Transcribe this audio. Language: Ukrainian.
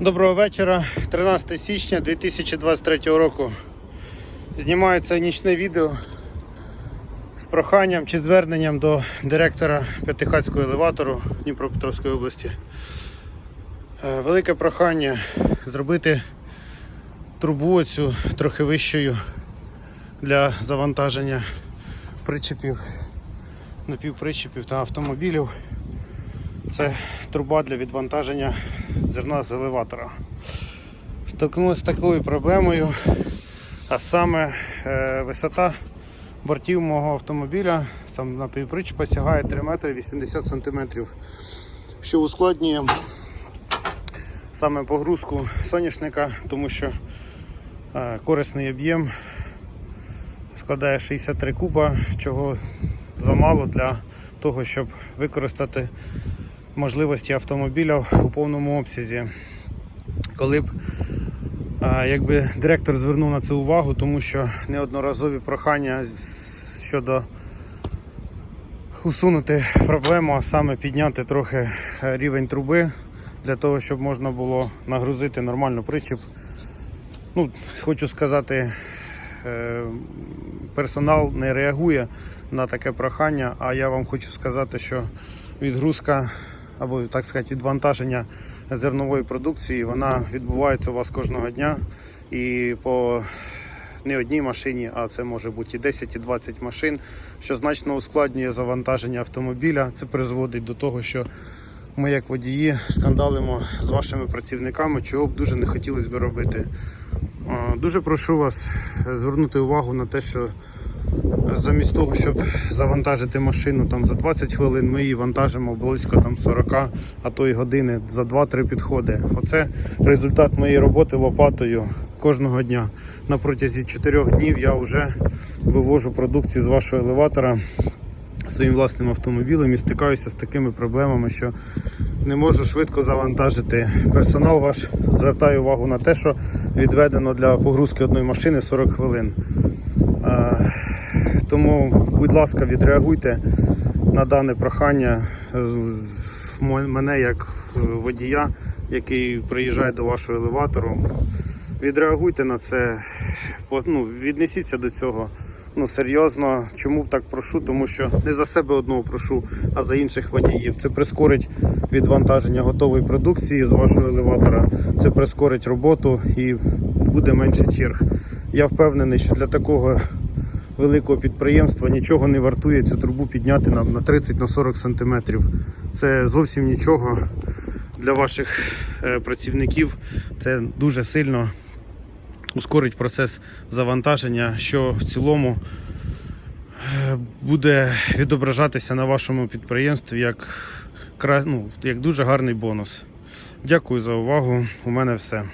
Доброго вечора, 13 січня 2023 року. Знімається нічне відео з проханням чи зверненням до директора П'ятихатського елеватору Дніпропетровської області. Е, Велике прохання зробити трубу оцю трохи вищою для завантаження причепів, напівпричепів та автомобілів. Це труба для відвантаження зерна з елеватора. Столкнулися з такою проблемою, а саме е, висота бортів мого автомобіля там на півпричепа сягає 3 метри 80 сантиметрів, що ускладнює саме погрузку соняшника, тому що е, корисний об'єм складає 63 куба, чого замало для того, щоб використати можливості автомобіля у повному обсязі. Коли б якби директор звернув на це увагу, тому що неодноразові прохання щодо усунути проблему, а саме підняти трохи е, рівень труби для того, щоб можна було нагрузити нормально причіп. Ну, хочу сказати, е, персонал не реагує на таке прохання, а я вам хочу сказати, що відгрузка або так сказати відвантаження зернової продукції вона відбувається у вас кожного дня і по не одній машині, а це може бути і 10, і 20 машин, що значно ускладнює завантаження автомобіля. Це призводить до того, що ми, як водії, скандалимо з вашими працівниками, чого б дуже не хотілося б робити. Дуже прошу вас звернути увагу на те, що замість того, щоб завантажити машину там за 20 хвилин, ми її вантажимо близько там 40, а то й години за 2-3 підходи. Оце результат моєї роботи лопатою кожного дня. На протязі 4 днів я вже вивожу продукцію з вашого елеватора своїм власним автомобілем і стикаюся з такими проблемами, що не можу швидко завантажити. Персонал ваш звертає увагу на те, що відведено для погрузки одної машини 40 хвилин. Тому, будь ласка, відреагуйте на дане прохання мене як е, водія, який приїжджає до вашого елеватору. Відреагуйте на це, ну, віднесіться до цього ну, серйозно. Чому так прошу? Тому що не за себе одного прошу, а за інших водіїв. Це прискорить відвантаження готової продукції з вашого елеватора, це прискорить роботу і буде менше черг. Я впевнений, що для такого великого підприємства нічого не вартує цю трубу підняти на, на 30-40 сантиметрів. Це зовсім нічого для ваших е, працівників. Це дуже сильно ускорить процес завантаження, що в цілому е, буде відображатися на вашому підприємстві як, ну, як дуже гарний бонус. Дякую за увагу. У мене все.